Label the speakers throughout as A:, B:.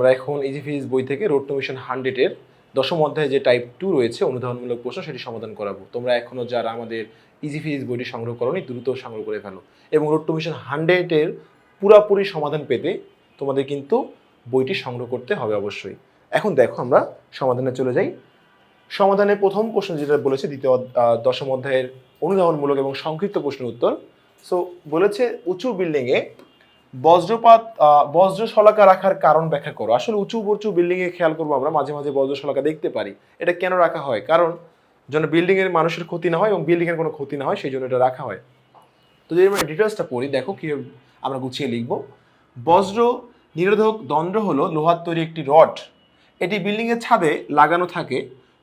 A: আমরা এখন easy physics বই থেকে রোড টু মিশন হান্ড্রেডের দশম অধ্যায়ে যে টাইপ টু রয়েছে, অনুধাবনমূলক প্রশ্ন সেটি সমাধান করাবো। তোমরা এখনও যারা আমাদের ইজি ফিজিক্স বইটি সংগ্রহ করোনি, দ্রুত সংগ্রহ করে ফেলো। এবং রোড টু মিশন হান্ড্রেডের পুরাপুরি সমাধান পেতে তোমাদের কিন্তু বইটি সংগ্রহ করতে হবে অবশ্যই। এখন দেখো আমরা সমাধানে চলে যাই। সমাধানের প্রথম প্রশ্ন যেটা বলেছে, দ্বিতীয় দশম অধ্যায়ের অনুধাবনমূলক এবং সংক্ষিপ্ত প্রশ্নের উত্তর। সো বলেছে, উঁচু বিল্ডিংয়ে বজ্রপাত বজ্র শলাকা রাখার কারণ ব্যাখ্যা করো। আসলে উঁচু উঁচু বিল্ডিংয়ে খেয়াল করব আমরা মাঝে মাঝে বজ্র শলাকা দেখতে পারি। এটা কেন রাখা হয়? কারণ যেন বিল্ডিংয়ের মানুষের ক্ষতি না হয় এবং বিল্ডিংয়ের কোনো ক্ষতি না হয় সেই জন্য এটা রাখা হয়। তো যদি আমরা ডিটেলসটা পড়ি দেখো কি আমরা গুছিয়ে লিখব। বজ্র নিরোধক দণ্ড হলো লোহার তৈরি একটি রড। এটি বিল্ডিংয়ের ছাদে লাগানো থাকে।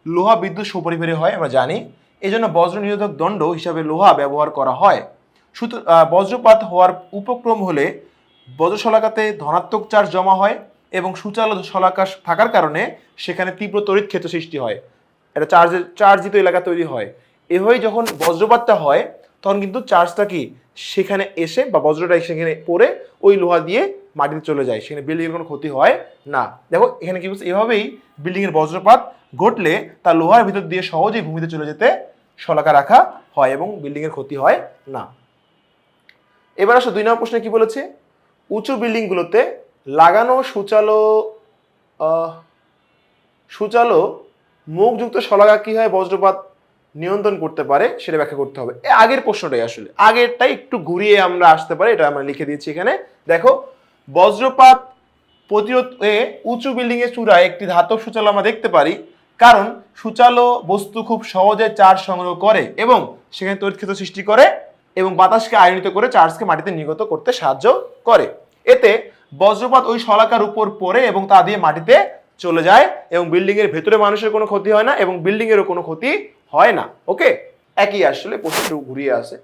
A: লোহা বিদ্যুৎ সুপরিবারে হয় আমরা জানি। এই জন্য বজ্র নিরোধক দণ্ড হিসাবে লোহা ব্যবহার করা হয়। সুতু আহ, বজ্রপাত হওয়ার উপক্রম হলে বজ্র শলাকাতে ধনাত্মক চার্জ জমা হয় এবং সুচালো শলাকা থাকার কারণে সেখানে তীব্র তড়িৎ ক্ষেত্র সৃষ্টি হয়। এটা চার্জের চার্জিত এলাকা তৈরি হয়। এভাবেই যখন বজ্রপাতটা হয়, তখন কিন্তু চার্জটা কি সেখানে এসে বা বজ্রটা সেখানে পড়ে ওই লোহা দিয়ে মাটিতে চলে যায়। সেখানে বিল্ডিংয়ের কোনো ক্ষতি হয় না। দেখো, এখানে কি বলছে? এভাবেই বিল্ডিংয়ের বজ্রপাত ঘটলে তা লোহার ভিতর দিয়ে সহজেই ভূমিতে চলে যেতে শলাকা রাখা হয় এবং বিল্ডিংয়ের ক্ষতি হয় না। এবার আসো দুই নম্বর প্রশ্নে কি বলেছে? উঁচু বিল্ডিংগুলোতে লাগানো সুচালো সুচালো মুখযুক্ত শলাকা কি হয় বজ্রপাত নিয়ন্ত্রণ করতে পারে সেটা ব্যাখ্যা করতে হবে। এ আগের প্রশ্নটাই আসলে। আগেরটাই একটু ঘুরিয়ে আমরা আসতে পারি, এটা আমরা লিখে দিয়েছি এখানে। দেখো, বজ্রপাত প্রতিরোধ এ উঁচু বিল্ডিং এর চূড়ায় একটি ধাতব সূচালো আমরা দেখতে পারি, কারণ সূচালো বস্তু খুব সহজে চার্জ সংগ্রহ করে এবং সেখানে তড়িৎ ক্ষেত্র সৃষ্টি করে এবং বাতাসকে আয়নিত করে চার্জকে মাটিতে নিগত করতে সাহায্য করে। এতে বজ্রপাত ওই শলাকার উপর পড়ে এবং তা দিয়ে মাটিতে চলে যায় এবং বিল্ডিং এর ভেতরে মানুষের কোনো ক্ষতি হয় না এবং বিল্ডিং এরও কোনো ক্ষতি হয় না। ওকে একই আসলে প্রশ্ন ঘুরিয়ে আসে।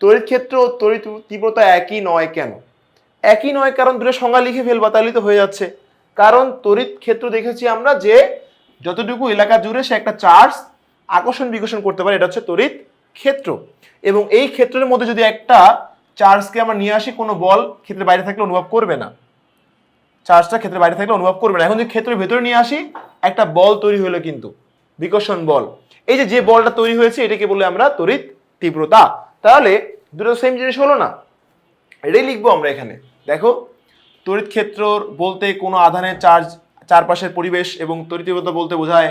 A: তড়িৎ ক্ষেত্র তড়িৎ তীব্রতা একই নয় কেন? একই নয় কারণ দূরে সংজ্ঞা লিখে ফেলবা তাহলেই তো হয়ে যাচ্ছে। কারণ তড়িৎ ক্ষেত্র দেখেছি আমরা যে যতটুকু এলাকা জুড়ে সে একটা চার্জ আকর্ষণ বিকর্ষণ করতে পারে, এটা হচ্ছে তড়িৎ ক্ষেত্র। এবং এই ক্ষেত্রের মধ্যে যদি একটা চার্জকে আমরা নিয়ে আসি কোনো বল, ক্ষেত্রের বাইরে থাকলে অনুভব করবে না। চার্জটা ক্ষেত্রের বাইরে থাকলে অনুভব করবে না। এখন যদি ক্ষেত্রের ভেতরে নিয়ে আসি, একটা বল তৈরি হলো কিন্তু, বিকর্ষণ বল। এই যে যে বলটা তৈরি হয়েছে, এটাকে বলে আমরা তড়িৎ তীব্রতা। তাহলে দুটো সেম জিনিস হলো না। এটাই লিখব আমরা এখানে। দেখো তড়িৎ ক্ষেত্র বলতে কোনো আধানের চার্জ চারপাশের পরিবেশ এবং তড়িৎ তীব্রতা বলতে বোঝায়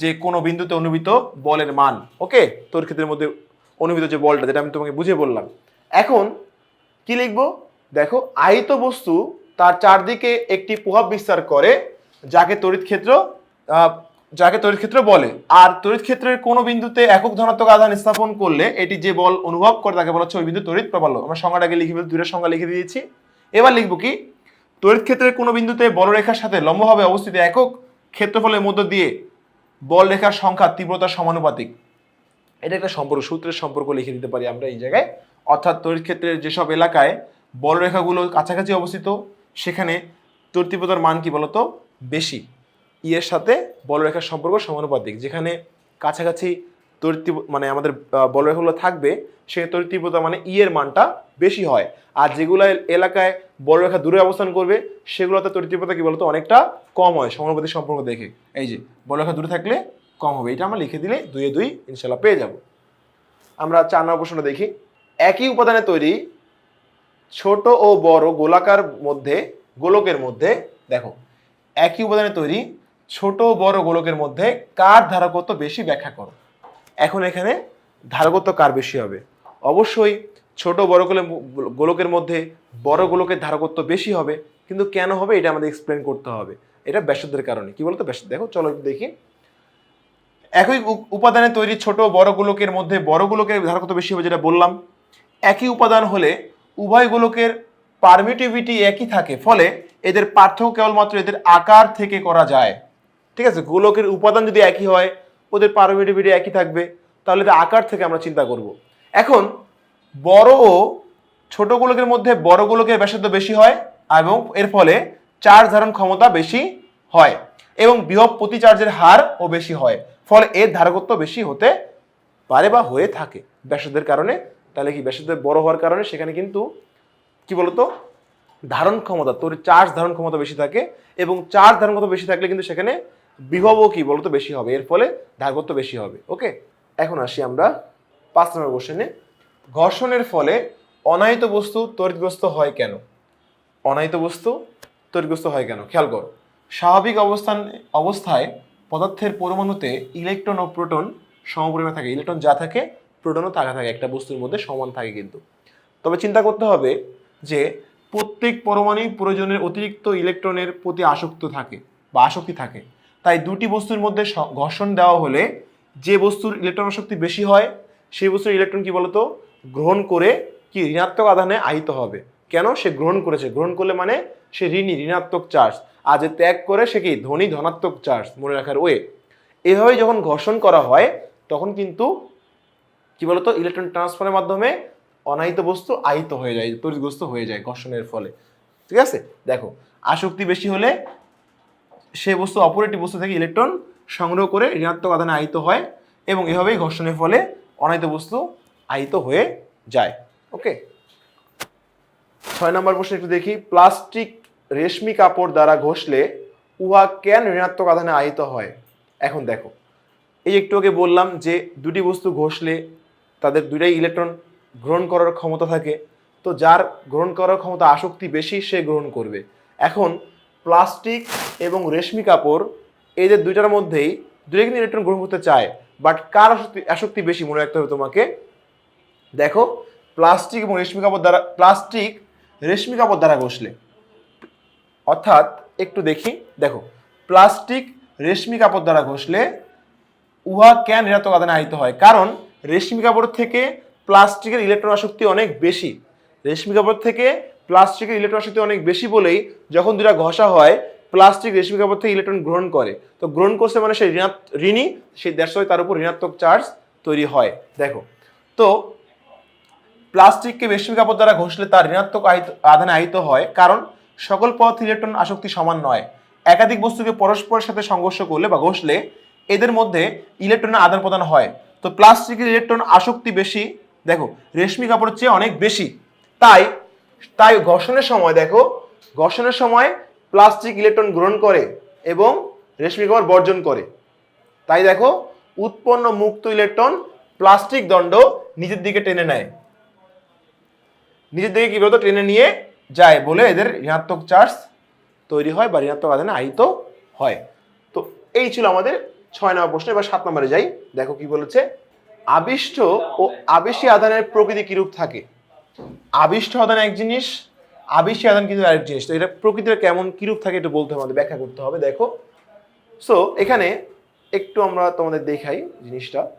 A: যে কোনো বিন্দুতে অনুভূত বলের মান, ওকে? তড়িৎ ক্ষেত্রের মধ্যে অনুভূত যে বলটা, যেটা আমি তোমাকে বুঝিয়ে বললাম। এখন কি লিখব? দেখো, আহিত বস্তু তার চারদিকে একটি প্রভাব বিস্তার করে, যাকে তড়িৎ ক্ষেত্র যাকে তড়িৎ ক্ষেত্র বলে। আর তড়িৎ ক্ষেত্রের কোনো বিন্দুতে একক ধনাত্মক আধান স্থাপন করলে এটি যে বল অনুভব করে, তাকে বলা হচ্ছে ওই বিন্দু তড়িৎ প্রবল আমরা সংজ্ঞাটাকে লিখে দুইটা সংজ্ঞা লিখে দিয়েছি এবার লিখব কি? তড়িৎ ক্ষেত্রের কোনো বিন্দুতে বলরেখার সাথে লম্বভাবে অবস্থিত একক ক্ষেত্রফলের মধ্য দিয়ে বল রেখার সংখ্যা তীব্রতার সমানুপাতিক। এটা একটা সম্পর্ক, সূত্রের সম্পর্ক লিখে দিতে পারি আমরা এই জায়গায়। অর্থাৎ তড়িৎ ক্ষেত্রের যেসব এলাকায় বল রেখাগুলো কাছাকাছি অবস্থিত, সেখানে তড়িৎ তীব্রতার মান কি বলতো? বেশি। ইয়ের এর সাথে বলরেখার সম্পর্ক সমানুপাতিক, যেখানে কাছাকাছি তড়িৎ মানে আমাদের আহ, বলরেখাগুলো থাকবে সেখানে তড়িৎ তীব্রতা মানে ই এর মানটা বেশি হয়। আর যেগুলো এল- এলাকায় বলরেখা দূরে অবস্থান করবে সেগুলোতে তড়িৎ তীব্রতা কি বলতো অনেকটা কম হয় সমানুপাতিক সম্পর্ক দেখে। এই যে বলরেখা দূরে থাকলে কম হবে এটা আমরা লিখে দিলে দুয়ে দুই ইনশাল্লাহ পেয়ে যাব। আমরা চার নম্বর প্রশ্নটা দেখি। একই উপাদানে তৈরি ছোট ও বড় গোলাকার মধ্যে গোলকের মধ্যে দেখো একই উপাদানে তৈরি ছোট বড় গোলকের মধ্যে কার ধারকত্ব বেশি ব্যাখ্যা করো? এখন এখানে ধারকত্ব কার বেশি হবে? অবশ্যই ছোট বড় গোলে- গোলকের মধ্যে বড় গোলকের ধারকত্ব বেশি হবে, কিন্তু কেন হবে এটা আমাদের এক্সপ্লেন করতে হবে। এটা ব্যাসদের কারণে। কি বলতো ব্যাস? দেখো, চলো দেখি। একই উপাদানে তৈরি ছোট বড় গোলকের মধ্যে বড় গোলকের ধারকত্ব বেশি হবে যেটা বললাম। একই উপাদান হলে উভয় গোলকের পারমিটিভিটি একই থাকে, ফলে এদের পার্থক্য কেবলমাত্র এদের আকার থেকে করা যায়। ঠিক আছে? গোলকের উপাদান যদি একই হয় ওদের পারমিটিভিটি একই থাকবে, তাহলে আকার থেকে আমরা চিন্তা করব। এখন, বড় ও ছোট গোলকের মধ্যে বড় গোলকের ব্যাসার্ধ বেশি হয় এবং এর ফলে চার্জ ধারণ ক্ষমতা বেশি হয় এবং বৃহৎ প্রতি চার্জের হার ও বেশি হয়, ফলে এর ধারকত্ব বেশি হতে পারে বা হয়ে থাকে ব্যাসার্ধের কারণে। তাহলে কি ব্যাসার্ধ বড় হওয়ার কারণে সেখানে কিন্তু কি বলতো? ধারণ ক্ষমতা, তোর চার্জ ধারণ ক্ষমতা বেশি থাকে এবং চার্জ ধারণ ক্ষমতা বেশি থাকলে কিন্তু সেখানে বিভবও কি বলতো? বেশি হবে। এর ফলে ধারকত্ব বেশি হবে। ওকে? এখন আসি আমরা পাঁচ নম্বর কোশ্চেনে ঘর্ষণের ফলে অনায়িত বস্তু তড়িৎগ্রস্ত হয় কেন? অনায়িত বস্তু তড়িৎগ্রস্ত হয় কেন? খেয়াল করো। স্বাভাবিক অবস্থান, অবস্থায় পদার্থের পরমাণুতে ইলেকট্রন ও প্রোটন সমপরিমাণে থাকে। ইলেকট্রন যা থাকে, প্রোটনও থাকা থাকে। একটা বস্তুর মধ্যে সমান থাকে কিন্তু। তবে চিন্তা করতে হবে যে প্রত্যেক পরমাণুই প্রয়োজনের অতিরিক্ত ইলেকট্রনের প্রতি আসক্ত থাকে বা আসক্তি থাকে। তাই দুটি বস্তুর মধ্যে ঘর্ষণ দেওয়া হলে যে বস্তুর ইলেকট্রন আসক্তি বেশি হয়, সেই বস্তুর ইলেকট্রন কি বলতো? গ্রহণ করে কি ঋণাত্মক আধানে আহিত হবে। কেন? সে গ্রহণ করেছে। গ্রহণ করলে মানে সে ঋণী, ঋণাত্মক চার্জ। আর যে ত্যাগ করে, সে কি? ধনী, ধনাত্মক চার্জ। মনে রাখার ওয়ে। এভাবে যখন ঘর্ষণ করা হয়, তখন কিন্তু কি বলতো? ইলেকট্রন ট্রান্সফারের মাধ্যমে অনাহিত বস্তু আহিত হয়ে যায় তড়িৎগ্রস্ত হয়ে যায় ঘর্ষণের ফলে। ঠিক আছে? দেখো, আসক্তি বেশি হলে সে বস্তু, অপর একটি বস্তু থেকে ইলেকট্রন সংগ্রহ করে ঋণাত্মক আধানে আহিত হয় এবং এভাবেই ঘর্ষণের ফলে অনাহিত বস্তু আহিত হয়ে যায়। ওকে ছয় নম্বর প্রশ্ন একটু দেখি। প্লাস্টিক রেশমি কাপড় দ্বারা ঘষলে উহা কেন ঋণাত্মক আধানে আহিত হয়? এখন দেখো, এই একটু আগে বললাম যে দুটি বস্তু ঘষলে তাদের দুটাই ইলেকট্রন গ্রহণ করার ক্ষমতা থাকে, তো যার গ্রহণ করার ক্ষমতা আসক্তি বেশি, সে গ্রহণ করবে। এখন প্লাস্টিক এবং রেশমি কাপড় এদের দুইটার মধ্যেই দুটোই কিন্তু ইলেকট্রন গ্রহণ করতে চায় বাট কার আসক্তি আসক্তি বেশি মনে রাখতে হবে তোমাকে? দেখো, প্লাস্টিক এবং রেশমি কাপড় দ্বারা, প্লাস্টিক রেশমি কাপড় দ্বারা ঘষলে। অর্থাৎ একটু দেখি, দেখো, প্লাস্টিক রেশমি কাপড় দ্বারা ঘষলে উহা কেন ঋণাত্মক আদানে আহিত হয়? কারণ রেশমি কাপড় থেকে প্লাস্টিকের ইলেকট্রন আসক্তি অনেক বেশি। রেশমি কাপড় থেকে প্লাস্টিকের ইলেকট্রন অনেক বেশি বলেই যখন দুটা ঘষা হয়, প্লাস্টিক রেশমি কাপড় থেকে ইলেকট্রন গ্রহণ করে। তো গ্রহণ করছে মানে সেই ঋণী, সেই দেড়শো তার উপর ঋণাত্মক চার্জ তৈরি হয়। দেখো, তো প্লাস্টিককে রেশমি কাপড় দ্বারা ঘষলে তার ঋণাত্মক আধানে আহিত হয়, কারণ সকল পথ ইলেকট্রন আসক্তি সমান নয়। একাধিক বস্তুকে পরস্পরের সাথে সংঘর্ষ করলে বা ঘষলে এদের মধ্যে ইলেকট্রনের আদান প্রদান হয়। তো প্লাস্টিকের ইলেকট্রন আসক্তি বেশি। দেখো, রেশমি কাপড়ের চেয়ে অনেক বেশি। তাই তাই ঘর্ষণের সময় দেখো, ঘর্ষণের সময় প্লাস্টিক ইলেকট্রন গ্রহণ করে এবং রেশমি কাপড় বর্জন করে। তাই দেখো, উৎপন্ন মুক্ত ইলেকট্রন প্লাস্টিক দণ্ড নিজের দিকে টেনে নেয়। নিজের দিকে কি বলতো? টেনে নিয়ে যায় বলে এদের ঋণাত্মক চার্জ তৈরি হয় বা ঋণাত্মক আধানে আহিত হয়। তো এই ছিল আমাদের ছয় নম্বর প্রশ্ন, এবার সাত নম্বরে যাই। দেখো কি বলেছে, আবিষ্ট ও আবেশী আধানের প্রকৃতি কিরূপ থাকে? আবিষ্ট আধান এক জিনিস আবেশী আধান কিন্তু আরেক জিনিস। তো এটা প্রকৃতির কেমন কিরূপ থাকে একটু বলতে হবে, আমাদের ব্যাখ্যা করতে হবে, দেখো। সো এখানে একটু আমরা তোমাদের দেখাই জিনিসটা।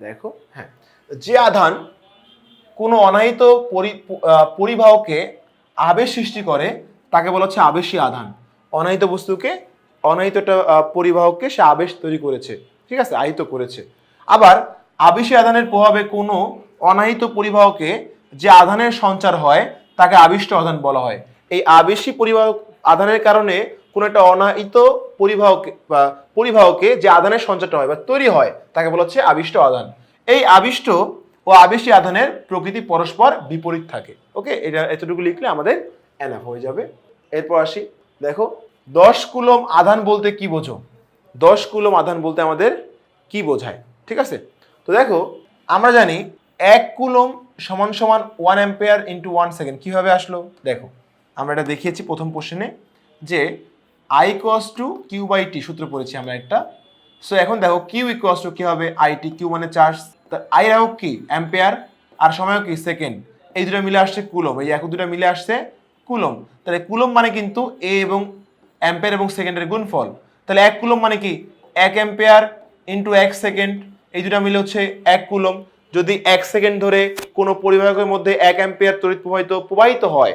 A: দেখো হ্যাঁ। যে আধান কোনো অনাহিত পরি- পরিবাহকে আবেশ সৃষ্টি করে, তাকে বলা হচ্ছে আবেশী আধান। অনাহিত বস্তুকে, অনাহিত একটা পরিবাহককে সে আবেশ তৈরি করেছে। ঠিক আছে? আহিত করেছে। আবার আবেশী আধানের প্রভাবে কোনো অনাহিত পরিবাহকে যে আধানের সঞ্চার হয়, তাকে আবিষ্ট আধান বলা হয়। এই আবেশী পরিবাহক আধানের কারণে কোনো একটা অনাহিত পরিবাহকে, বা পরিবাহকে যে আধানের সঞ্চারটা হয় বা তৈরি হয়, তাকে বলা হচ্ছে আবিষ্ট আধান। এই আবিষ্ট ও আবেশী আধানের প্রকৃতি পরস্পর বিপরীত থাকে। ওকে? এটা এতটুকু লিখলে আমাদের এনাফ হয়ে যাবে। এরপর আসি। দেখো, দশ কুলম আধান বলতে কি বোঝো? দশ কুলম আধান বলতে আমাদের কি বোঝায়? ঠিক আছে? তো দেখো, আমরা জানি এক কুলম সমান সমান one ampere into one second কীভাবে আসলো? দেখো, আমরা এটা দেখিয়েছি প্রথম কোশ্চেনে যে I equals to Q by T সূত্র পড়েছি আমরা একটা। সো এখন দেখো কিউ ইকুয়াস টু কী হবে? আইটি কিউ মানে চার্জ তার আই রাখো কি? অ্যাম্পেয়ার আর সময় কি? সেকেন্ড এই দুটো মিলে আসছে কুলম। এই এক দুটো মিলে আসছে কুলম। তাহলে কুলম মানে কিন্তু এ এবং অ্যাম্পেয়ার এবং সেকেন্ডের গুণফল। তাহলে এক কুলম মানে কি? এক অ্যাম্পেয়ার ইন্টু এক সেকেন্ড এই দুটো মিলে হচ্ছে এক কুলম। যদি এক সেকেন্ড ধরে কোনো পরিবাহকের মধ্যে এক অ্যাম্পেয়ার তড়িৎ প্রবাহিত প্রবাহিত হয়,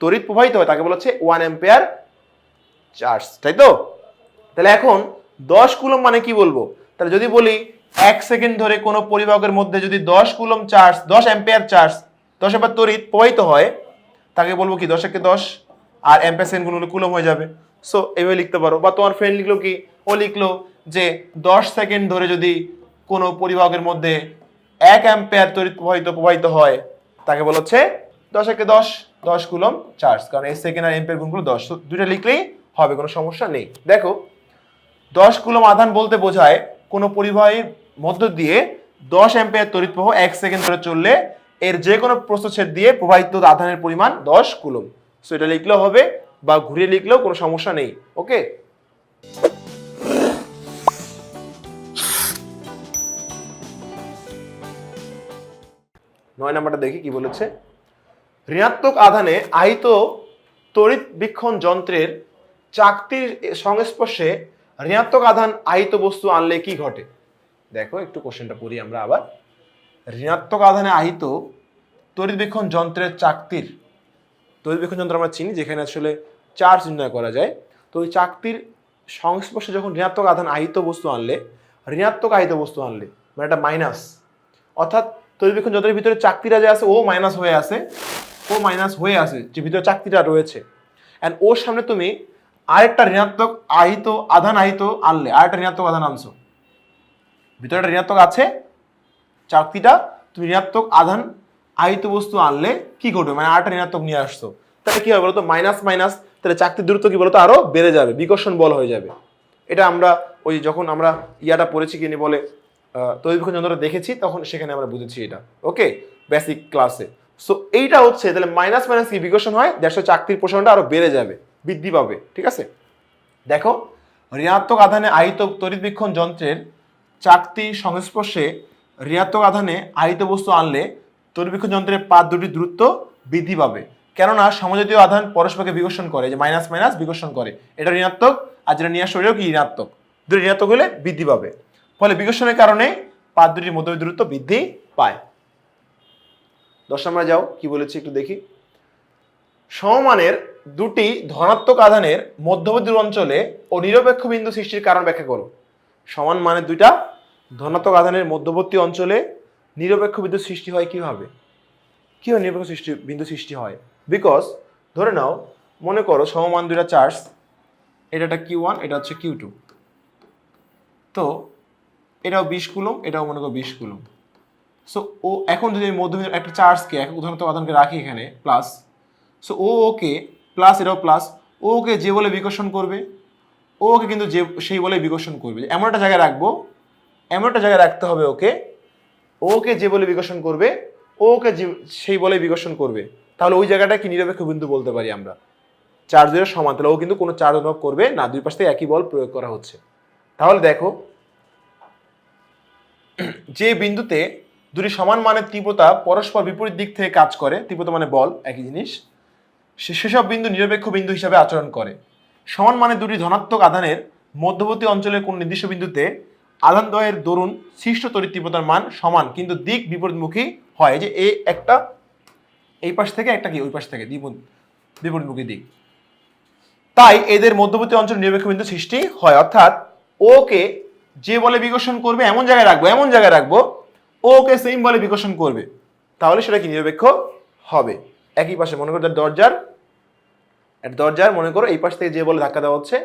A: তড়িৎ প্রবাহিত হয়, তাকে বলা হচ্ছে ওয়ান অ্যাম্পেয়ার চার্জ তাই তো? তাহলে এখন দশ কুলম মানে কি বলব? তাহলে যদি বলি এক সেকেন্ড ধরে কোনো পরিবাহকের মধ্যে যদি দশ কুলম চার্জ দশ অ্যাম্পিয়ার চার্জ দশ অ্যাম্পিয়ার তড়িৎ প্রবাহিত হয়, তাকে বলব কি দশ একে দশ? আর অ্যাম্পিয়ার সেকেন্ড গুণ কুলম হয়ে যাবে। সো এইভাবে লিখতে পারো। বা তোমার ফ্রেন্ড লিখলো কি? ও লিখলো যে দশ সেকেন্ড ধরে যদি কোনো পরিবাহকের মধ্যে এক অ্যাম্পিয়ার তড়িৎ প্রবাহিত প্রবাহিত হয়, তাকে বলা হচ্ছে দশ একে দশ দশ কুলম চার্জ। কারণ এস সেকেন্ড আর এম্পের গুণগুলো দশ। দুইটা লিখলেই হবে, কোনো সমস্যা নেই। দেখো, দশ কুলম আধান বলতে বোঝায় কোনো পরিবাহীর মধ্য দিয়ে দশ অ্যাম্পিয়ার তড়িৎ প্রবাহ এক সেকেন্ড ধরে চললে এর যে কোনো প্রস্থচ্ছেদ দিয়ে প্রবাহিত আধানের পরিমাণ দশ কুলম। সো এটা লিখলেও হবে বা ঘুরিয়ে লিখলেও কোনো সমস্যা নেই। ওকে নাম্বারটা দেখি কি বলেছে? ঋণাত্মক আধানে আহিত তড়িৎ বীক্ষণ যন্ত্রের চাকতির সংস্পর্শে ঋণাত্মক আধান আহিত বস্তু আনলে কি ঘটে? দেখো, একটু কোশ্চেনটা পড়ি আমরা আবার। ঋণাত্মক আধানে আহিত তড়িৎ বীক্ষণ যন্ত্রের চাকতির, তড়িৎ বীক্ষণ যন্ত্র আমরা চিনি, যেখানে আসলে চার্জ নির্ণয় করা যায়। তো ওই চাকতির সংস্পর্শে যখন ঋণাত্মক আধান আহিত বস্তু আনলে, ঋণাত্মক আহিত বস্তু আনলে মানে একটা মাইনাস অর্থাৎ তৈরিবীক্ষণ যন্ত্রের ভিতরে চাকতিরা যে আছে, ও মাইনাস হয়ে আছে, ও মাইনাস হয়ে আছে, যে ভিতরে চাকতিটা রয়েছে। অ্যান্ড ওর সামনে তুমি আরেকটা ঋণাত্মক আহিত, আধান আহিত আনলে, আরেকটা ঋণাত্মক আধান আনছো। ভিতরে একটা ঋণাত্মক আছে, চাকতিটা তুমি ঋণাত্মক আধান আহিত বস্তু আনলে কি ঘটবে? মানে আরেকটা ঋণাত্মক নিয়ে আসছো। তাহলে কি হবে বলতো? মাইনাস মাইনাস তাহলে চাকতির দূরত্ব কি বলতো? আরও বেড়ে যাবে, বিকর্ষণ বল হয়ে যাবে। এটা আমরা ওই যখন আমরা ইয়াটা পড়েছি কিনে বলে তৈরিবীক্ষণ যন্ত্রটা দেখেছি, তখন সেখানে আমরা বুঝেছি এটা। ওকে বেসিক ক্লাসে সো এইটা হচ্ছে, তাহলে মাইনাস মাইনাস কি বিকর্ষণ হয়? দেড়শো চাকরির প্রসারণটা আরও বেড়ে যাবে, বৃদ্ধি পাবে, ঠিক আছে? দেখো, ঋণাত্মক আধানে আহিত তড়িৎবীক্ষণ যন্ত্রের চাকতি সংস্পর্শে ঋণাত্মক আধানে আহিত বস্তু আনলে তড়িৎবীক্ষণ যন্ত্রের পাত দুটির দ্রুত বৃদ্ধি পাবে। কেননা, সমজাতীয় আধান পরস্পরকে বিকর্ষণ করে, যে মাইনাস মাইনাস বিকর্ষণ করে। এটা ঋণাত্মক, আর যেটা নিয়ে আসছে ওটাও কি ঋণাত্মক। দুটো ঋণাত্মক হলে বৃদ্ধি পাবে। ফলে বিকর্ষণের কারণে পাত দুটির মধ্যবর্তী দূরত্ব বৃদ্ধি পায়। দশ নম্বরে যাও, কি বলেছি একটু দেখি। সমমানের দুটি ধনাত্মক আধানের মধ্যবর্তী অঞ্চলে ও নিরপেক্ষ বিন্দু সৃষ্টির কারণ ব্যাখ্যা করো। সমান মানের দুইটা ধনাত্মক আধানের মধ্যবর্তী অঞ্চলে নিরপেক্ষ বিন্দু সৃষ্টি হয় কীভাবে? কীভাবে নিরপেক্ষ সৃষ্টি, বিন্দু সৃষ্টি হয়? বিকজ ধরে নাও, মনে করো সমমান দুইটা চার্জ এটা একটা কিউ ওয়ান এটা হচ্ছে কিউ টু তো এটাও বিশ কুলম, এটাও মনে করো বিশ কুলম। সো ও এখন যদি মধ্যবিন্দু একটা চার্জকে এক উদাহরণত আধানকে রাখি এখানে প্লাস সো ও ওকে প্লাস এটাও প্লাস ও ওকে যে বলে বিকর্ষণ করবে, ও ওকে কিন্তু যে, সেই বলে বিকর্ষণ করবে। এমন একটা জায়গায় রাখব, এমন একটা জায়গায় রাখতে হবে ওকে ওকে যে বলে বিকর্ষণ করবে ওকে যে, সেই বলে বিকর্ষণ করবে। তাহলে ওই জায়গাটা কি নিরপেক্ষ বিন্দু বলতে পারি আমরা? চার্জ দুটোর সমান, তাহলে ও কিন্তু কোনো চার্জ অনুভব করবে না, দুই পাশ থেকে একই বল প্রয়োগ করা হচ্ছে। তাহলে দেখো যে বিন্দুতে দুটি সমান মানের তীব্রতা পরস্পর বিপরীত দিক থেকে কাজ করে, তীব্রতা মানে বল, একই জিনিস সেসব বিন্দু নিরপেক্ষ বিন্দু হিসাবে আচরণ করে। সমান মানে দুটি ধনাত্মক আধানের মধ্যবর্তী অঞ্চলের কোন নির্দিষ্ট বিন্দুতে আধান দ্বয়ের দরুন সৃষ্ট তড়িৎ তীব্রতার মান সমান, কিন্তু দিক বিপরীতমুখী হয় যে এ একটা, এই পাশ থেকে একটা কি, ওই পাশ থেকে বিপরীত- বিপরীতমুখী দিক। তাই এদের মধ্যবর্তী অঞ্চল নিরপেক্ষ বিন্দু সৃষ্টি হয়, অর্থাৎ ওকে যে বলে বিকর্ষণ করবে, এমন জায়গায় রাখব, এমন জায়গায় রাখব, ওকে সেম বলে বিকর্ষণ করবে। তাহলে সেটা কি নিরপেক্ষ হবে? একই পাশে মনে করো দরজার দরজার মনে করো এই পাশ থেকে যে বলে ধাক্কা দেওয়া হচ্ছে,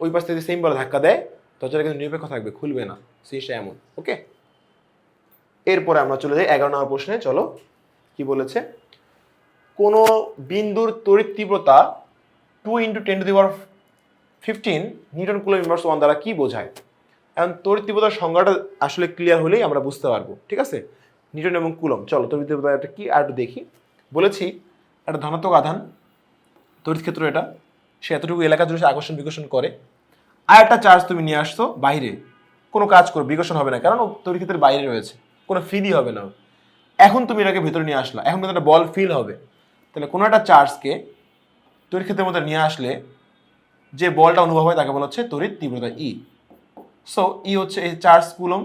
A: ওই পাশ থেকে সেম বলে ধাক্কা দেয়, দরজাটা কিন্তু নিরপেক্ষ থাকবে, খুলবে না জিনিসটা এমন ওকে এরপরে আমরা চলে যাই এগারো নম্বর প্রশ্নে, চলো, কি বলেছে? কোনো বিন্দুর তড়িৎ তীব্রতা two into ten to the power fifteen newton coulomb inverse one দ্বারা কি বোঝায়? এখন তড়িৎ তীব্রতার সংজ্ঞাটা আসলে ক্লিয়ার হলেই আমরা বুঝতে পারব, ঠিক আছে? নিউটন এবং কুলম চলো তড়িৎ তীব্রতা একটা কি? আর একটু দেখি। বলেছি, একটা ধনাত্মক আধান, তড়িৎ ক্ষেত্র এটা, সে এতটুকু এলাকা জুড়ে সে আকর্ষণ বিকর্ষণ করে। আর একটা চার্জ তুমি নিয়ে আসছো বাইরে। কোনো কাজ করো, বিকর্ষণ হবে না, কারণ তড়িৎ ক্ষেত্রের বাইরে রয়েছে। কোনো ফিলই হবে না এখন তুমি এটাকে ভেতরে নিয়ে আসলা। এখন কিন্তু একটা বল ফিল হবে। তাহলে কোনো একটা চার্জকে তড়িৎ ক্ষেত্রের মধ্যে নিয়ে আসলে যে বলটা অনুভব হয় তাকে বলা হচ্ছে তড়িৎ তীব্রতা ই সো ই হচ্ছে এই চার্জ কুলম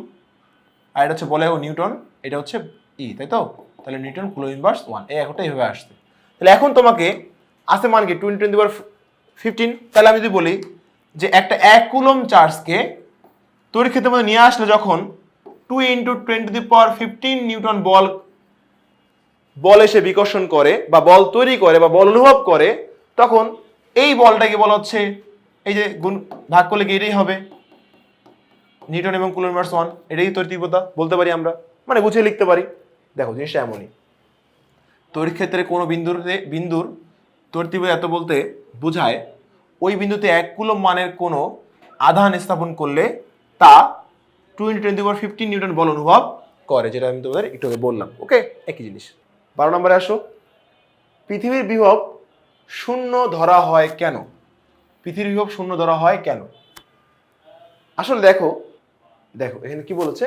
A: আর এটা হচ্ছে বলে ও নিউটন, এটা হচ্ছে ই তাই তো? তাহলে নিউটন কুলম ইনভার্স ওয়ান এই এখনটা এইভাবে আসছে। তাহলে এখন তোমাকে আসে মান কি টোয়েন্টি টোয়েন্টি ফিফটিন তাহলে আমি যদি বলি যে একটা এক কুলম চার্জকে তৈরি ক্ষেত্রের মধ্যে নিয়ে আসলে যখন two into twenty the power fifteen newton বল বল এসে বিকর্ষণ করে, বা বল তৈরি করে, বা বল অনুভব করে, তখন এই বলটাকে বলা হচ্ছে, এই যে গুণ ভাগ করলে কি এটাই হবে? নিউটন এবং কুলম ইনভার্স ওয়ান এটাই তৈরি তীব্রতা, বলতে পারি আমরা। মানে গুছিয়ে লিখতে পারি। দেখো, জিনিসটা এমনই। তড়িৎ ক্ষেত্রে কোনো বিন্দুতে বিন্দুর তড়িৎ তীব্রতা এত বলতে বোঝায়, ওই বিন্দুতে এক কুলম মানের কোনো আধান স্থাপন করলে তা two into ten power fifteen newton বল অনুভব করে, যেটা আমি তোমাদের একটু আগে বললাম। ওকে একই জিনিস। বারো নম্বরে আসো। পৃথিবীর বিভব শূন্য ধরা হয় কেন? পৃথিবীর বিভব শূন্য ধরা হয় কেন? আসলে দেখো দেখো, এখানে কি বলেছে?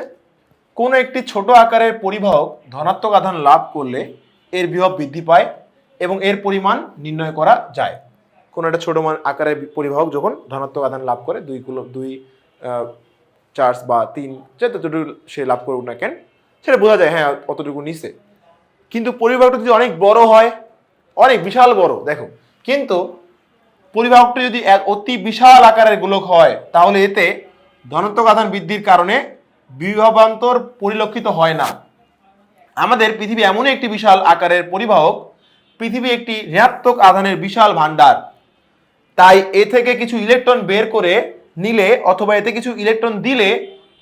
A: কোনো একটি ছোট আকারের পরিবাহক ধনাত্মক আধান লাভ করলে এর বিভব বৃদ্ধি পায় এবং এর পরিমাণ নির্ণয় করা যায়। কোনো একটা ছোট মান আকারের পরিবাহক যখন ধনাত্মক আধান লাভ করে, দুই কুলো দুই চার্জ বা তিন, যে যতটুকু সে লাভ করুক না কেন, সেটা বোঝা যায় হ্যাঁ অতটুকু নিচে। কিন্তু পরিবাহকটা যদি অনেক বড় হয়, অনেক বিশাল বড়, দেখো, কিন্তু পরিবাহকটা যদি এক অতি বিশাল আকারের গোলক হয়, তাহলে এতে ধনাত্মক আধান বৃদ্ধির কারণে বিভবান্তর পরিলক্ষিত হয় না। আমাদের পৃথিবী এমনই একটি বিশাল আকারের পরিবাহক, পৃথিবী একটি ঋণাত্মক আধানের বিশাল ভাণ্ডার। তাই এ থেকে কিছু ইলেকট্রন বের করে নিলে অথবা এতে কিছু ইলেকট্রন দিলে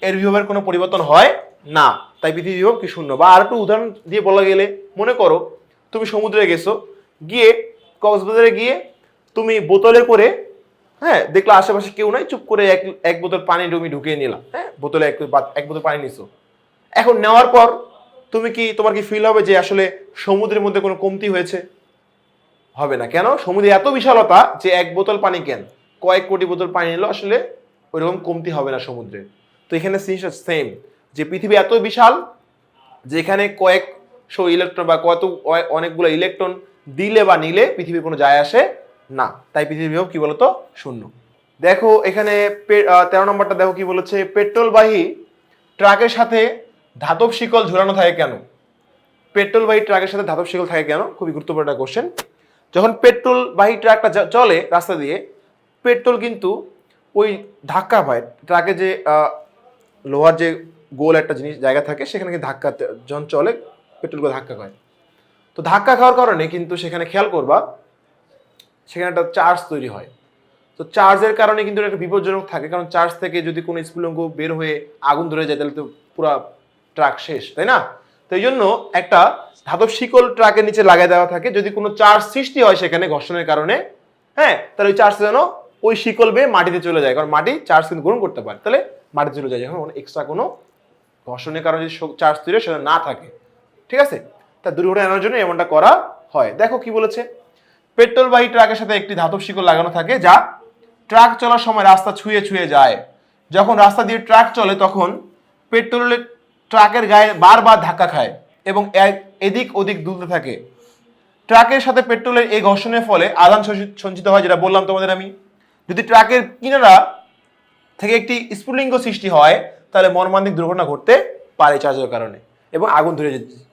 A: এর বিভবের কোনো পরিবর্তন হয় না। তাই পৃথিবী বিভব কি শূন্য? বা আর একটু উদাহরণ দিয়ে বলা গেলে, মনে করো তুমি সমুদ্রে গেছো, গিয়ে কক্সবাজারে গিয়ে তুমি বোতলে করে হ্যাঁ দেখলে আশেপাশে কেউ নাই, চুপ করে এক এক বোতল পানি তুমি ঢুকিয়ে নিলাম। হ্যাঁ বোতলে এক এক বোতল পানি নিছো। এখন নেওয়ার পর তুমি কি, তোমার কি ফিল হবে যে আসলে সমুদ্রের মধ্যে কোনো কমতি হয়েছে? হবে না। কেন? সমুদ্রে এত বিশালতা যে এক বোতল পানি কেন? কয়েক কোটি বোতল পানি নিল আসলে ওইরকম কমতি হবে না সমুদ্রে। তো এখানে জিনিসটা সেম যে পৃথিবী এত বিশাল যেখানে কয়েকশো ইলেকট্রন বা কত অনেকগুলো ইলেকট্রন দিলে বা নিলে পৃথিবীর কোনো যায় আসে না, তাই পৃথিবীর বিভব কি বলতো? শূন্য। দেখো এখানে তেরো নম্বরটা দেখো কি বলেছে, পেট্রোলবাহী ট্রাকের সাথে ধাতব শিকল ঝুলানো থাকে কেন? পেট্রোলবাহী ট্রাকের সাথে ধাতব শিকল থাকে কেন? খুবই গুরুত্বপূর্ণ একটা কোশ্চেন যখন পেট্রোলবাহী ট্রাকটা চলে রাস্তা দিয়ে, পেট্রোল কিন্তু ওই ধাক্কা পায়। ট্রাকে যে লোহার যে গোল একটা জিনিস, জায়গা থাকে, সেখানে কিন্তু ধাক্কা যখন চলে পেট্রোলগুলো ধাক্কা খায়। তো ধাক্কা খাওয়ার কারণে কিন্তু সেখানে খেয়াল করবা সেখানে একটা চার্জ তৈরি হয়। তো চার্জের কারণে কিন্তু একটা বিপজ্জনক থাকে, কারণ চার্জ থেকে যদি কোনো স্ফুলঙ্গ বের হয়ে আগুন ধরে যায়, তাহলে তো পুরো ট্রাক শেষ, তাই না? তো এই জন্য একটা ধাতব শিকল ট্রাকের নিচে লাগাই দেওয়া থাকে। যদি কোনো চার্জ সৃষ্টি হয় সেখানে ঘর্ষণের কারণে হ্যাঁ তাহলে ওই চার্জ যেন ওই শিকল বেয়ে মাটিতে চলে যায়, কারণ মাটি চার্জ কিন্তু গ্রহণ করতে পারে। তাহলে মাটিতে চলে যায়, যখন এক্সট্রা কোনো ঘর্ষণের কারণে যদি চার্জ তৈরি হয়, সেটা না থাকে। ঠিক আছে? তা দুর্ঘটনা এড়ানোর জন্য এমনটা করা হয়। দেখো কি বলেছে। পেট্রোলবাহী ট্রাকের সাথে একটি ধাতব শিকল লাগানো থাকে যা ট্রাক চলার সময় রাস্তা ছুঁয়ে ছুঁয়ে যায়। যখন রাস্তা দিয়ে ট্রাক চলে, তখন পেট্রোলের ট্রাকের গায়ে বারবার ধাক্কা খায় এবং এদিক ওদিক দুলতে থাকে। ট্রাকের সাথে পেট্রোলের এই ঘর্ষণের ফলে আদান সঞ্চিত হয়, যেটা বললাম তোমাদের আমি। যদি ট্রাকের কিনারা থেকে একটি স্ফুলিঙ্গ সৃষ্টি হয়, তাহলে মর্মান্তিক দুর্ঘটনা ঘটতে পারে চার্জের কারণে এবং আগুন ধরে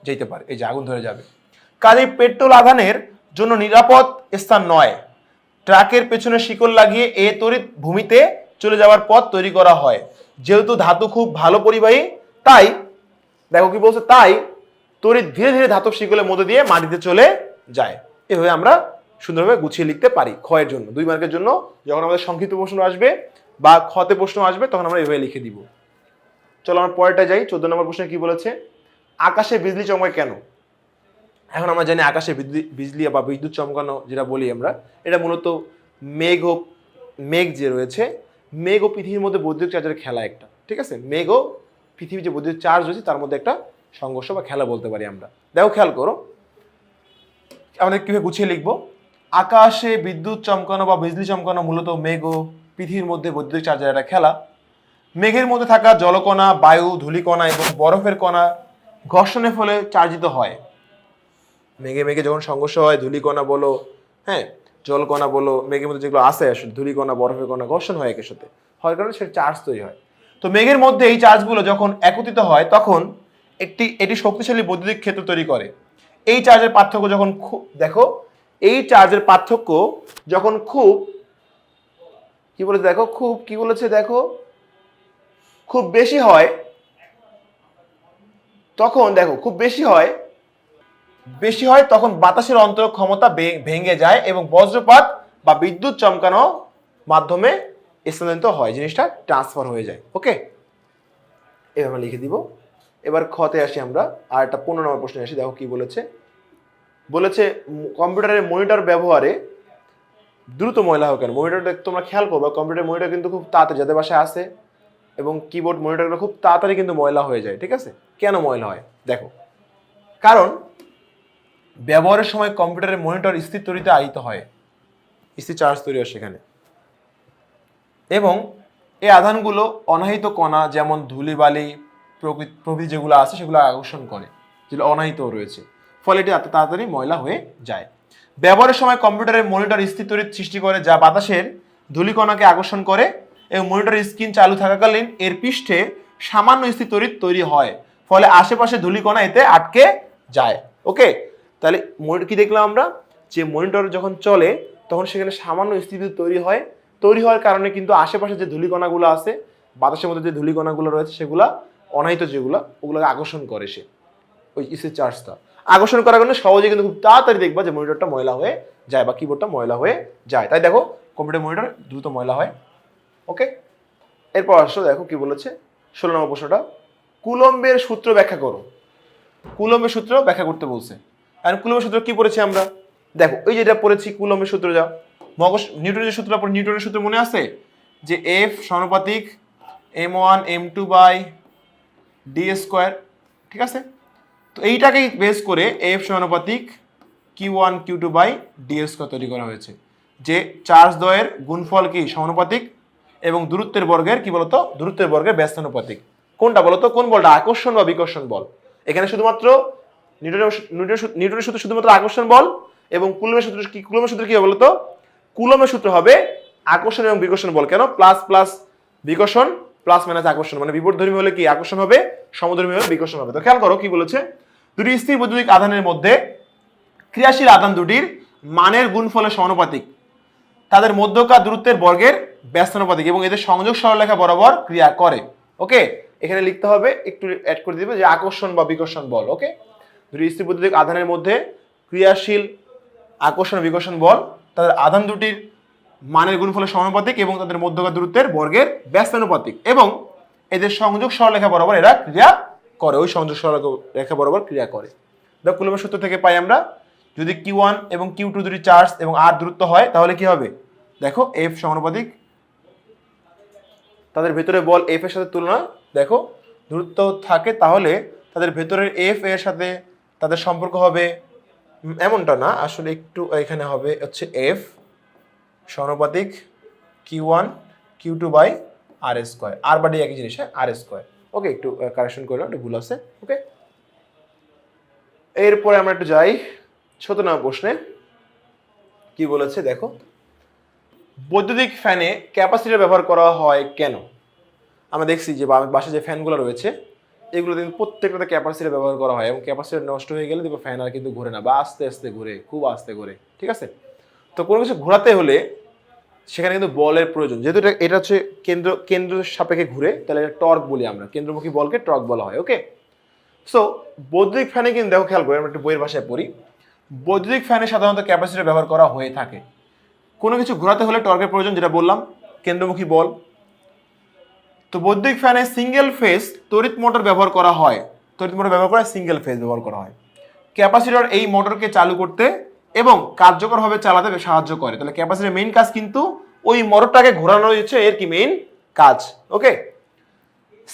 A: যেতে পারে। এই যে আগুন ধরে যাবে। কাজেই পেট্রোল আধানের জন্য নিরাপদ স্থান নয়। ট্রাকের পেছনে শিকল লাগিয়ে এ তড়িৎ ভূমিতে চলে যাওয়ার পথ তৈরি করা হয়। যেহেতু ধাতু খুব ভালো পরিবাহী, তাই দেখো কি বলছে, তাই তড়িৎ ধীরে ধীরে ধাতব শিকলের মধ্যে দিয়ে মাটিতে চলে যায়। এভাবে আমরা সুন্দরভাবে গুছিয়ে লিখতে পারি ক্ষয়ের জন্য। দুই মার্কের জন্য যখন আমাদের সংক্ষিপ্ত প্রশ্ন আসবে বা ক্ষতে প্রশ্ন আসবে, তখন আমরা এভাবে লিখে দিব। চলো আমরা পরেরটা যাই। চোদ্দ নম্বর প্রশ্নে কি বলেছে? আকাশে বিজলি চমকায় কেন? এখন আমরা জানি আকাশে বিজলি বা বিদ্যুৎ চমকানো যেটা বলি আমরা, এটা মূলত মেঘ ও মেঘ যে রয়েছে, মেঘ ও পৃথিবীর মধ্যে বৈদ্যুতিক চার্জের খেলা একটা, ঠিক আছে? মেঘ ও পৃথিবীর যে বৈদ্যুতিক চার্জ রয়েছে, তার মধ্যে একটা সংঘর্ষ বা খেলা বলতে পারি আমরা। দেখো, খেয়াল করো। আমাদের কীভাবে গুছিয়ে লিখব। আকাশে বিদ্যুৎ চমকানো বা বিজলি চমকানো মূলত মেঘ ও পৃথিবীর মধ্যে বৈদ্যুতিক চার্জের একটা খেলা। মেঘের মধ্যে থাকা জলকণা, বায়ু, ধূলিকণা এবং বরফের কণা ঘর্ষণের ফলে চার্জিত হয়। মেঘে মেঘে যখন সংঘর্ষ হয়, ধূলিকণা বলো হ্যাঁ জলকণা বলো, মেঘের মধ্যে যেগুলো আসে, আসলে ধূলিকণা, বরফের কণা, ঘর্ষণ হয় একের সাথে। হয় কারণে সেটা চার্জ তৈরি হয়। তো মেঘের মধ্যে এই চার্জগুলো যখন একত্রিত হয়, তখন একটি, এটি শক্তিশালী বৈদ্যুতিক ক্ষেত্র তৈরি করে। এই চার্জের পার্থক্য যখন খুব দেখো, এই চার্জের পার্থক্য যখন খুব, কি বলেছে দেখো, খুব, কি বলেছে দেখো, খুব বেশি হয়, তখন দেখো, খুব বেশি হয় বেশি হয় তখন বাতাসের অন্তর ক্ষমতা ভেঙে যায় এবং বজ্রপাত বা বিদ্যুৎ চমকানো মাধ্যমে স্থানান্তরিত হয়, জিনিসটা ট্রান্সফার হয়ে যায় ওকে এবার আমরা লিখে দিব। এবার খতে আসি আমরা, আর একটা পনেরো নম্বর প্রশ্নে আসি, দেখো কি বলেছে? বলেছে কম্পিউটারের মনিটর ব্যবহারে দ্রুত ময়লা হয় কেন? মনিটরটা তোমরা খেয়াল করবে কম্পিউটার মনিটর কিন্তু খুব তাড়াতাড়ি, যাদের বাসায় আসে এবং কিবোর্ড মনিটরগুলো খুব তাড়াতাড়ি কিন্তু ময়লা হয়ে যায়, ঠিক আছে? কেন ময়লা হয়? দেখো, কারণ ব্যবহারের সময় কম্পিউটারের মনিটর স্থির তৈরিতে আহিত হয়। স্থির চার্জ তৈরি হয় সেখানে। এবং এই আধানগুলো অনাহিত কণা যেমন ধুলিবালি প্রভৃতি যেগুলো আছে সেগুলো আকর্ষণ করে যেগুলো অনাহিত রয়েছে। ফলে এটি এত তাড়াতাড়ি ময়লা হয়ে যায়। ব্যবহারের সময় কম্পিউটারের মনিটর স্থির তৈরি সৃষ্টি করে যা বাতাসের ধূলিকণাকে আকর্ষণ করে এবং মনিটর স্ক্রিন চালু থাকাকালীন এর পৃষ্ঠে সামান্য স্থির তৈরি তৈরি হয়। ফলে আশেপাশে ধূলিকণা এতে আটকে যায়। ওকে? তাহলে কি দেখলাম আমরা? যে মনিটর যখন চলে, তখন সেখানে সামান্য স্থিতি তৈরি হয়। তৈরি হওয়ার কারণে কিন্তু আশেপাশে যে ধূলিকণাগুলো আছে, বাতাসের মধ্যে যে ধূলিকণাগুলো রয়েছে, সেগুলো অনাহিত যেগুলো, ওগুলোকে আকর্ষণ করে সে। ওই ইসের চার্জটা। আকর্ষণ করার কারণে সহজে কিন্তু খুব তাড়াতাড়ি দেখবা যে মনিটরটা ময়লা হয়ে যায় বা কিবোর্ডটা ময়লা হয়ে যায়। তাই দেখো কম্পিউটার মনিটর দ্রুত ময়লা হয়। ওকে এরপর আসো, দেখো কি বলেছে। ষোলো নম্বর প্রশ্নটা, কুলম্বের সূত্র ব্যাখ্যা করো। কুলম্বের সূত্র ব্যাখ্যা করতে বলছে। আর কুলম্বের সূত্র কি পড়েছি আমরা? দেখো ওই যেটা পড়েছি কুলম্বের সূত্র যা মগজ নিউটনের সূত্র পর নিউটনের সূত্র মনে আছে? যে এফ সমানুপাতিক M one M two by D square ঠিক আছে? তো এইটাকেই বেস করে এফ সমানুপাতিক Q one Q two by D square তৈরি করা হয়েছে। যে চার্জ দ্বয়ের গুণফল কি? সমানুপাতিক। এবং দূরত্বের বর্গের কি বলতো? দূরত্বের বর্গের ব্যস্তানুপাতিক কোনটা বলতো? কোন বলটা? আকর্ষণ বা বিকর্ষণ বল। এখানে শুধুমাত্র নিউটনের নিউটনের সূত্র- শুধুমাত্র আকর্ষণ বল এবং কুলমের সূত্র কি, কুলমের সূত্র কি হবে বলতো? কুলমের সূত্র হবে আকর্ষণ এবং বিকর্ষণ বল। কেন? প্লাস প্লাস বিকর্ষণ, প্লাস মাইনাস আকর্ষণ। মানে বিপরীতধর্মী হলে কি? আকর্ষণ হবে, সমধর্মী হলে বিকর্ষণ হবে। তো খেয়াল করো কি বলেছে? দুটি স্থির বৈদ্যুতিক আধানের মধ্যে ক্রিয়াশীল আধান দুটির মানের গুণফলের সমানুপাতিক। তাদের মধ্যকার দূরত্বের বর্গের ব্যস্তানুপাতিক এবং এদের সংযোগ সরলরেখা বরাবর ক্রিয়া করে। ওকে? এখানে লিখতে হবে, একটু অ্যাড করে দিবে যে আকর্ষণ বা বিকর্ষণ বল। ওকে? দুটি স্থির বৈদ্যুতিক আধানের মধ্যে ক্রিয়াশীল, আকর্ষণ বিকর্ষণ বল। তাদের আধান দুটির মানের গুণফলের সমানুপাতিক এবং তাদের মধ্যকার দূরত্বের বর্গের ব্যস্তানুপাতিক এবং এদের সংযোগ সরলরেখা বরাবর এরা ক্রিয়া করে। ওই সংযোগ সরলরেখা বরাবর ক্রিয়া করে। দেখো কুলমের সূত্র থেকে পাই আমরা, যদি কিউ ওয়ান এবং কিউ টু দুটি চার্জ এবং আর দূরত্ব হয়, তাহলে কি হবে? দেখো এফ সমানুপাতিক। তাদের ভেতরে বল এফ এর সাথে তুলনা, দেখো, দূরত্ব থাকে তাহলে তাদের ভেতরের এফ এর সাথে তাদের সম্পর্ক হবে এমনটা না, আসলে একটু এখানে হবে হচ্ছে এফ সমানুপাতিক Q one Q two by R S square আর বাডি একই জিনিস হ্যাঁ? আর এস স্কোয়ার ওকে একটু কারেকশন করলাম, একটু ভুল আছে। ওকে এরপরে আমরা একটু যাই ছোট নাম প্রশ্নে। কি বলেছে, দেখো। বৈদ্যুতিক ফ্যানে ক্যাপাসিটার ব্যবহার করা হয় কেন? আমরা দেখছি যে বাসে যে ফ্যানগুলো রয়েছে এগুলো কিন্তু প্রত্যেকটাতে ক্যাপাসিটি ব্যবহার করা হয় এবং ক্যাপাসিটি নষ্ট হয়ে গেলে দেখো ফ্যান আর কিন্তু ঘুরে না বা আস্তে আস্তে ঘুরে, খুব আস্তে ঘুরে, ঠিক আছে? তো কোনো কিছু ঘোরাতে হলে সেখানে কিন্তু বলের প্রয়োজন। যেহেতু এটা এটা হচ্ছে কেন্দ্র কেন্দ্র সাপেক্ষে ঘুরে, তাহলে এটা টর্ক বলি আমরা। কেন্দ্রমুখী বলকে টর্ক বলা হয় ওকে সো বৈদ্যুতিক ফ্যানে কিন্তু দেখো খেয়াল করি, আমরা একটু বইয়ের ভাষায় পড়ি। বৈদ্যুতিক ফ্যানে সাধারণত ক্যাপাসিটি ব্যবহার করা হয়ে থাকে। কোনো কিছু ঘোরাতে হলে টর্কের প্রয়োজন, যেটা বললাম, কেন্দ্রমুখী বল তো বৈদ্যুতিক ফ্যানে সিঙ্গেল ফেজ তড়িৎ মোটর ব্যবহার করা হয়। তড়িৎ মোটর ব্যবহার করা সিঙ্গেল ফেজ ব্যবহার করা হয়। ক্যাপাসিটর এই মোটরকে চালু করতে এবং কার্যকরভাবে চালাতে সাহায্য করে। তাহলে ক্যাপাসিটরের মেইন কাজ কিন্তু ওই মোটরটাকে ঘোরানো হচ্ছে, এর কি মেইন কাজ। ওকে?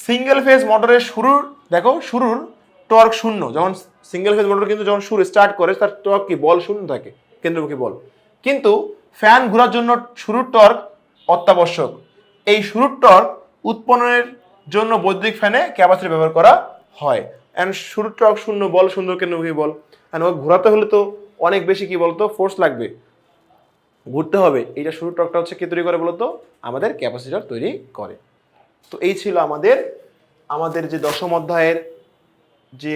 A: সিঙ্গেল ফেজ মোটরের শুরুর, দেখো, শুরুর টর্ক শূন্য। যখন সিঙ্গেল ফেজ মোটর কিন্তু যখন শুরু স্টার্ট করে, তার টর্ক কি? বল শূন্য থাকে, কেন্দ্রমুখী বল। কিন্তু ফ্যান ঘোরার জন্য শুরুর টর্ক অত্যাবশ্যক। এই শুরুর টর্ক উৎপন্নের জন্য বৈদ্যুতিক ফ্যানে ক্যাপাসিটি ব্যবহার করা হয়। অ্যান্ড শুরুর টর্ক শূন্য, বল শূন্য কেন্দ্রমুখী বল? অ্যান্ড ওকে ঘোরাতে হলে তো অনেক বেশি কি বলতো? ফোর্স লাগবে। ঘুরতে হবে। এইটা শুরুর টর্কটা হচ্ছে কে তৈরি করে বলতো? আমাদের ক্যাপাসিটার তৈরি করে। তো এই ছিল আমাদের আমাদের যে দশম অধ্যায়ের যে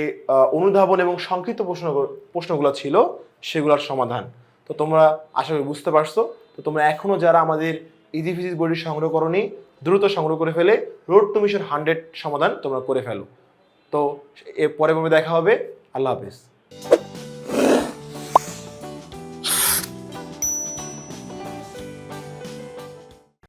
A: অনুধাবন এবং সংক্ষিপ্ত প্রশ্ন, প্রশ্নগুলো ছিল, সেগুলোর সমাধান। তো তোমরা আশা করি বুঝতে পারছ। তো তোমরা এখনও যারা আমাদের ইজি ফিজিক্স বইটি সংগ্রহ করনি দ্রুত সংগ্রহ করে ফেলে রোড টু মিশন হান্ড্রেড সমাধান তোমরা করে ফেলো। তো এর পরে দেখা হবে। আল্লাহ হাফিজ।